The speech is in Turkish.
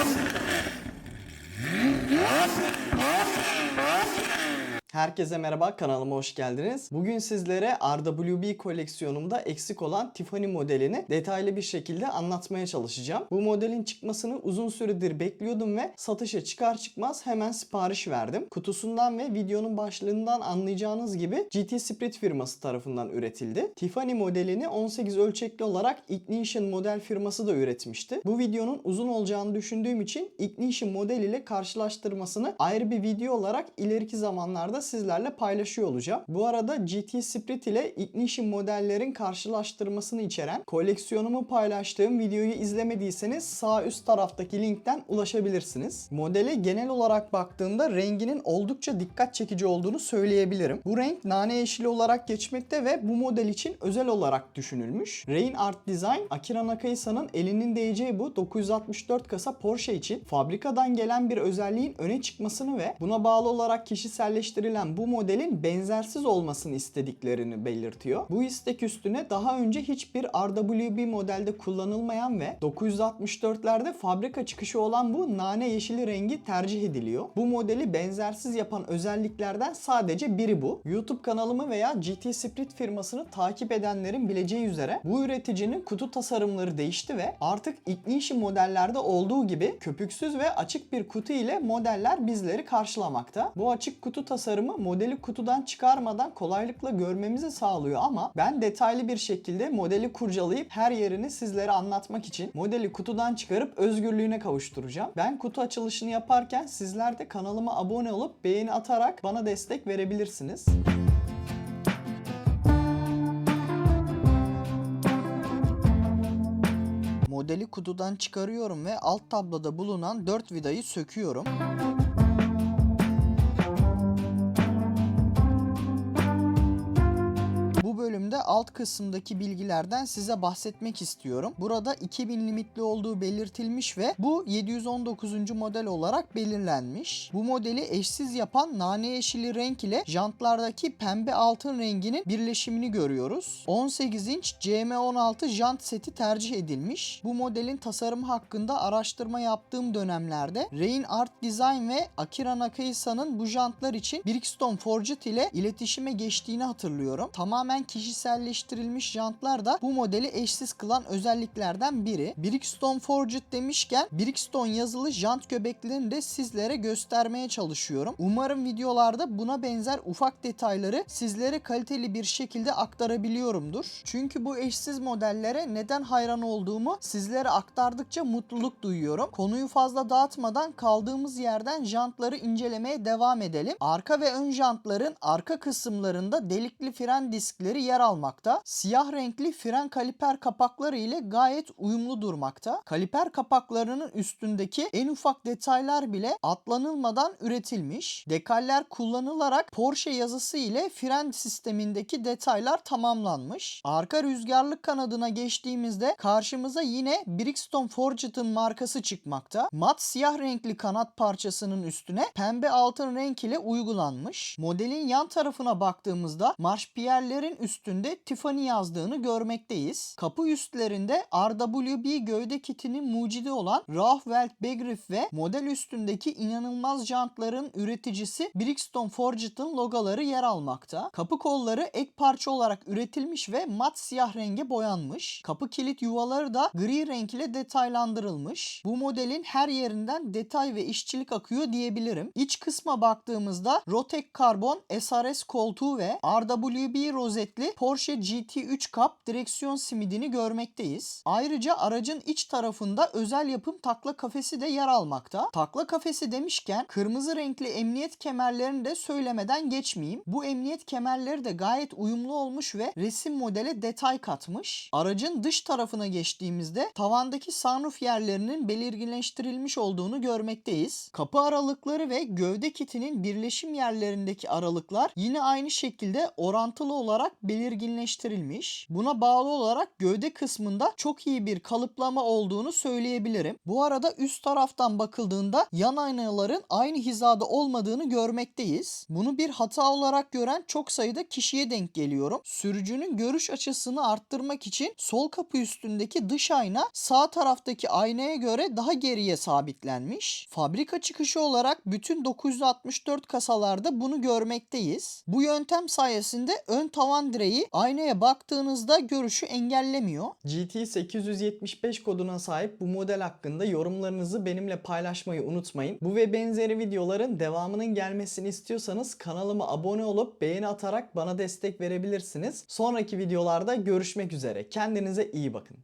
Oh, oh, oh, oh. Herkese merhaba kanalıma hoş geldiniz. Bugün sizlere RWB koleksiyonumda eksik olan Tiffany modelini detaylı bir şekilde anlatmaya çalışacağım. Bu modelin çıkmasını uzun süredir bekliyordum ve satışa çıkar çıkmaz hemen sipariş verdim. Kutusundan ve videonun başlığından anlayacağınız gibi GT Sprit firması tarafından üretildi. Tiffany modelini 18 ölçekli olarak Ignition model firması da üretmişti. Bu videonun uzun olacağını düşündüğüm için Ignition model ile karşılaştırmasını ayrı bir video olarak ileriki zamanlarda sizlerle paylaşıyor olacağım. Bu arada GT Sprit ile Ignition modellerin karşılaştırmasını içeren koleksiyonumu paylaştığım videoyu izlemediyseniz sağ üst taraftaki linkten ulaşabilirsiniz. Modele genel olarak baktığımda renginin oldukça dikkat çekici olduğunu söyleyebilirim. Bu renk nane yeşili olarak geçmekte ve bu model için özel olarak düşünülmüş. Rain Art Design, Akira Nakaisa'nın elinin değeceği bu 964 kasa Porsche için fabrikadan gelen bir özelliğin öne çıkmasını ve buna bağlı olarak kişiselleştirilen bu modelin benzersiz olmasını istediklerini belirtiyor. Bu istek üstüne daha önce hiçbir RWB modelde kullanılmayan ve 964'lerde fabrika çıkışı olan bu nane yeşili rengi tercih ediliyor. Bu modeli benzersiz yapan özelliklerden sadece biri bu. YouTube kanalımı veya GT Sprit firmasını takip edenlerin bileceği üzere bu üreticinin kutu tasarımları değişti ve artık Ignition modellerde olduğu gibi köpüksüz ve açık bir kutu ile modeller bizleri karşılamakta. Bu açık kutu tasarımı modeli kutudan çıkarmadan kolaylıkla görmemizi sağlıyor ama ben detaylı bir şekilde modeli kurcalayıp her yerini sizlere anlatmak için modeli kutudan çıkarıp özgürlüğüne kavuşturacağım. Ben kutu açılışını yaparken sizler de kanalıma abone olup beğeni atarak bana destek verebilirsiniz. Modeli kutudan çıkarıyorum ve alt tabloda bulunan 4 vidayı söküyorum. Bölümde alt kısımdaki bilgilerden size bahsetmek istiyorum. Burada 2000 limitli olduğu belirtilmiş ve bu 719. model olarak belirlenmiş. Bu modeli eşsiz yapan nane yeşili renk ile jantlardaki pembe altın renginin birleşimini görüyoruz. 18 inç CM16 jant seti tercih edilmiş. Bu modelin tasarımı hakkında araştırma yaptığım dönemlerde Rain Art Design ve Akira Nakaisa'nın bu jantlar için Brixton Forged ile iletişime geçtiğini hatırlıyorum. Tamamen kişiselleştirilmiş jantlar da bu modeli eşsiz kılan özelliklerden biri. Brixton Forged demişken Brixton yazılı jant göbeklerini de sizlere göstermeye çalışıyorum. Umarım videolarda buna benzer ufak detayları sizlere kaliteli bir şekilde aktarabiliyorumdur. Çünkü bu eşsiz modellere neden hayran olduğumu sizlere aktardıkça mutluluk duyuyorum. Konuyu fazla dağıtmadan kaldığımız yerden jantları incelemeye devam edelim. Arka ve ön jantların arka kısımlarında delikli fren diskleri yer almakta. Siyah renkli fren kaliper kapakları ile gayet uyumlu durmakta. Kaliper kapaklarının üstündeki en ufak detaylar bile atlanılmadan üretilmiş. Dekaller kullanılarak Porsche yazısı ile fren sistemindeki detaylar tamamlanmış. Arka rüzgarlık kanadına geçtiğimizde karşımıza yine Brixton Forged'ın markası çıkmakta. Mat siyah renkli kanat parçasının üstüne pembe altın renk ile uygulanmış. Modelin yan tarafına baktığımızda marşpiyerlerin üstünde Tiffany yazdığını görmekteyiz. Kapı üstlerinde RWB gövde kitinin mucidi olan Rauhwelt Begriff ve model üstündeki inanılmaz jantların üreticisi Brixton Forged'ın logoları yer almakta. Kapı kolları ek parça olarak üretilmiş ve mat siyah renge boyanmış. Kapı kilit yuvaları da gri renk ile detaylandırılmış. Bu modelin her yerinden detay ve işçilik akıyor diyebilirim. İç kısma baktığımızda Rotek Karbon SRS koltuğu ve RWB rozetli Porsche GT3 Cup direksiyon simidini görmekteyiz. Ayrıca aracın iç tarafında özel yapım takla kafesi de yer almakta. Takla kafesi demişken kırmızı renkli emniyet kemerlerini de söylemeden geçmeyeyim. Bu emniyet kemerleri de gayet uyumlu olmuş ve resim modele detay katmış. Aracın dış tarafına geçtiğimizde tavandaki sunroof yerlerinin belirginleştirilmiş olduğunu görmekteyiz. Kapı aralıkları ve gövde kitinin birleşim yerlerindeki aralıklar yine aynı şekilde orantılı olarak belirginleştirilmiş belirginleştirilmiş. Buna bağlı olarak gövde kısmında çok iyi bir kalıplama olduğunu söyleyebilirim. Bu arada üst taraftan bakıldığında yan aynaların aynı hizada olmadığını görmekteyiz. Bunu bir hata olarak gören çok sayıda kişiye denk geliyorum. Sürücünün görüş açısını arttırmak için sol kapı üstündeki dış ayna sağ taraftaki aynaya göre daha geriye sabitlenmiş. Fabrika çıkışı olarak bütün 964 kasalarda bunu görmekteyiz. Bu yöntem sayesinde ön tavan direği aynaya baktığınızda görüşü engellemiyor. GT 875 koduna sahip bu model hakkında yorumlarınızı benimle paylaşmayı unutmayın. Bu ve benzeri videoların devamının gelmesini istiyorsanız kanalıma abone olup beğeni atarak bana destek verebilirsiniz. Sonraki videolarda görüşmek üzere. Kendinize iyi bakın.